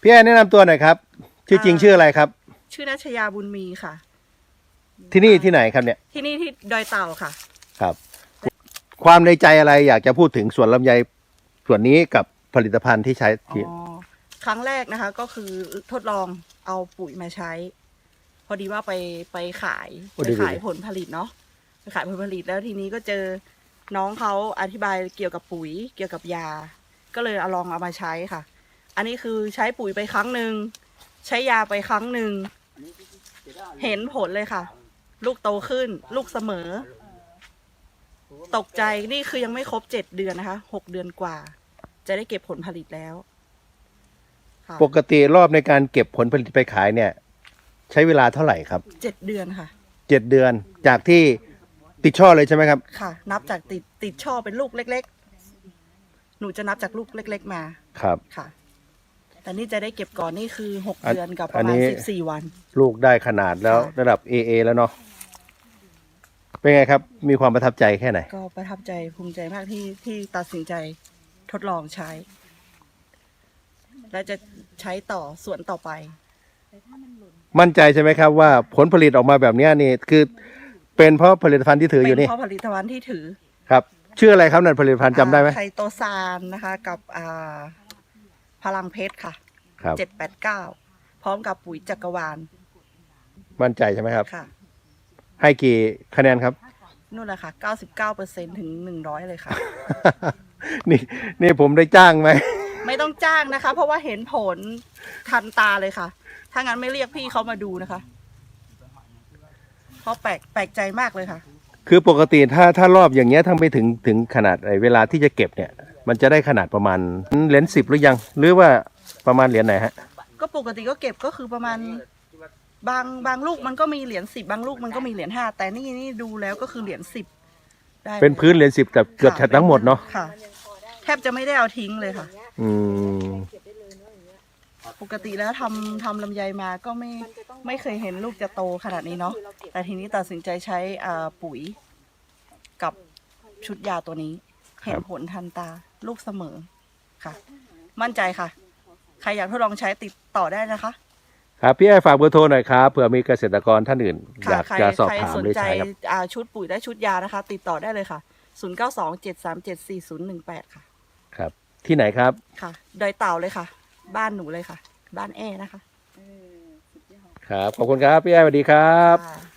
พี่แอนแนะนำตัวหน่อยครับ ชื่อจริงอ่าชื่ออะไรครับ ชื่อนัชยาบุญมีค่ะ ที่นี่ที่ไหนครับเนี่ย ที่นี่ที่ดอยเต่าค่ะ ครับ ความในใจอะไรอยากจะพูดถึงสวนลำไยส่วนนี้กับผลิตภัณฑ์ที่ใช้อ๋ที่อครั้งแรกนะคะ ก็คือทดลองเอาปุ๋ยมาใช้ พอดีว่าไปไปขายไปขายผลผลิตเนาะไปขายผลผลิตแล้วทีนี้ก็เจอน้องเขาอธิบายเกี่ยวกับปุ๋ย เกี่ยวกับยา ก็เลยเอาลองเอามาใช้ค่ะ อันนี้คือใช้ปุ๋ยไปครั้งหนึ่งใช้ยาไปครั้งหนึ่งเห็นผลเลยค่ะ ลูกโตขึ้น ลูกเสมอ ตกใจนี่คือยังไม่ครบเจ็ดเดือนนะคะหกเดือนกว่า จะได้เก็บผลผลิตแล้วค่ะปกติรอบในการเก็บผลผลิตไปขายเนี่ย ใช้เวลาเท่าไหร่ครับเจ็ดเดือนค่ะ เจ็ดเดือนจากที่ติดช่อเลยใช่ไหมครับ ค่ะ นับจากติดติดช่อเป็นลูกเล็ก ๆ หนูจะนับจากลูกเล็ก ๆ มาครับ ค่ะ แต่นี่จะได้เก็บก่อนนี่คือหกอันเดือนกับปอัระนมานี้ณสิบสี่วัน ลูกได้ขนาดแล้วค่ะระดับ AA แล้วเนาะเป็นไงครับ มีความประทับใจแค่ไหน ก็ประทับใจภูมิใจมากที่ที่ตัดสินใจทดลองใช้ และจะใช้ต่อส่วนต่อไป มั่นใจใช่ไหมครับว่าผลผลิตออกมาแบบเนี้ยนี่คือ เป็นเพราะผลิตภัณฑ์ที่ถืออเป็ยู่นนี่เพราะผลิตภัณฑ์ที่ถือครับ ชื่ออะไรครับนั่นผลิตภัณฑ์จำได้ไหมอ่าไคโตซานนะคะ กับอ่า พลังเพชรค่ะครับ เจ็ดแปดเก้าพร้อมกับปุ๋ยจักรวาลมั่นใจใช่ไหมครับ ค่ะ ให้กี่คะแนนครับ นู่นแหละค่ะเก้าสิบเก้าเปอร์เซ็นถึงหนึ่งร้อยเลยค่ะ นี่นี่ผมได้จ้างไหม ไม่ต้องจ้างนะคะ เพราะว่าเห็นผลทันตาเลยค่ะ ถ้างั้นไม่เรียกพี่เขามาดูนะคะเพราะแปลกแปลกใจมากเลยค่ะ คือปกติถ้าถ้ารอบอย่างเงี้ยทั้งไปถึงถึงขนาดไอ้เวลาที่จะเก็บเนี่ย มันจะได้ขนาดประมาณเหรียญสิบหรือยัง หรือว่าประมาณเหรียญไหนฮะ ก็ปกติก็เก็บก็คือประมาณ บางบางลูกมันก็มีเหรียญสิบบางลูกมันก็มีเหรียญห้าแต่นี่นี่ดูแล้วก็คือเหรียญสิบได้ลยเป็นพื้นเหรียญสิบกับเกือบค่ะทั้งหมดเนาะค่ะ แทบจะไม่ได้เอาทิ้งเลยค่ะ อืมปกติแล้วทำทำลำไยมาก็ไม่ไม่เคยเห็นลูกจะโตขนาดนี้เนาะแต่ทีนี้ตัดสินใจใช้อ่าปุ๋ยกับชุดยาตัวนี้ เห็นผลทันตา ลูกเสมอค่ะ มั่นใจค่ะ ใครอยากทดลองใช้ติดต่อได้นะคะครับพี่ไอ้ฝากเบอร์โทรหน่อยครับเผื่อมีเกษตรกรท่านอื่นอค่ะยากใครจะสอบใครถามสนหรือใจใช้ครับอ่าชุดปุ๋ยและชุดยานะคะ ติดต่อได้เลยค่ะ 0 9 2 7 3 7 4 0 1 8 ค่ะ ครับ ที่ไหนครับ ค่ะดอยเต่าเลยค่ะ บ้านหนูเลยค่ะ บ้านแอนะคะครับขอบคุณครับพี่ไอ้สวัสดีครับ ค่ะ